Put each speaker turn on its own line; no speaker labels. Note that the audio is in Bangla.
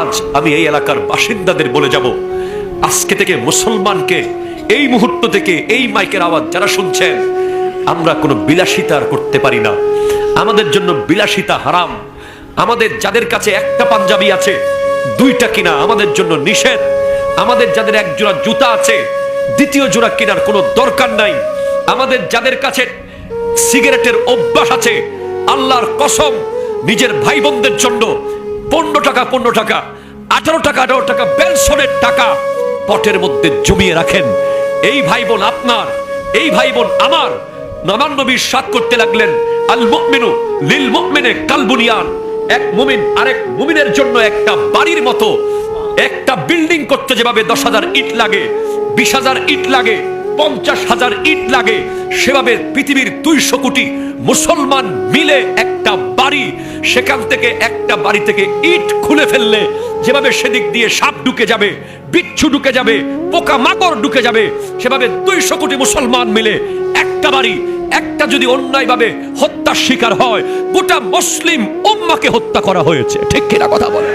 আজ আমি এই এলাকার বাসিন্দাদের বলে যাব, আজকে থেকে মুসলমানকে এই মুহূর্ত থেকে এই মাইকের আওয়াজ যারা শুনছেন, আমরা কোনো বিলাসিতা আর করতে পারি না। আমাদের জন্য বিলাসিতা হারাম। আমাদের যাদের কাছে একটা পাঞ্জাবি আছে, দুইটা কিনা আমাদের জন্য নিষেধ। আমাদের যাদের এক জোড়া জুতা আছে, দ্বিতীয় জোড়া কেনার কোনো দরকার নাই। আমাদের যাদের কাছে সিগারেটের অভ্যাস আছে, আল্লাহর কসম, নিজের ভাই বোনদের জন্য পনেরো টাকা পনেরো টাকা, আঠারো টাকা আঠারো টাকা বেলসনের টাকা পটের মধ্যে জমিয়ে রাখেন। এই ভাই বোন আপনার, এই ভাই বোন আমার। নামান নবীর করতে লাগলেন, আল মুমিনু লিল মুমিনে কালবুনিয়ান এক মুমিন আরেক মুমিনের জন্য একটা বাড়ির মতো। একটা বিল্ডিং করতে যেভাবে দশ হাজার ইট লাগে, বিশ হাজার ইট লাগে, পঞ্চাশ হাজার ইট লাগে, সেভাবে পৃথিবীর দুইশো কোটি মুসলমান মিলে একটা সেখান থেকে একটা বাড়ি থেকে ইট খুলে ফেললে যেভাবে সেদিক দিয়ে সাপ ঢুকে যাবে, বিচ্ছু ঢুকে যাবে পোকা মাকড় ঢুকে যাবে, সেভাবে দুইশো কোটি মুসলমান মিলে একটা বাড়ি, একটা যদি অন্যায়ভাবে হত্যার শিকার হয়, গোটা মুসলিম উম্মাকে হত্যা করা হয়েছে। ঠিক কিনা কথা বলে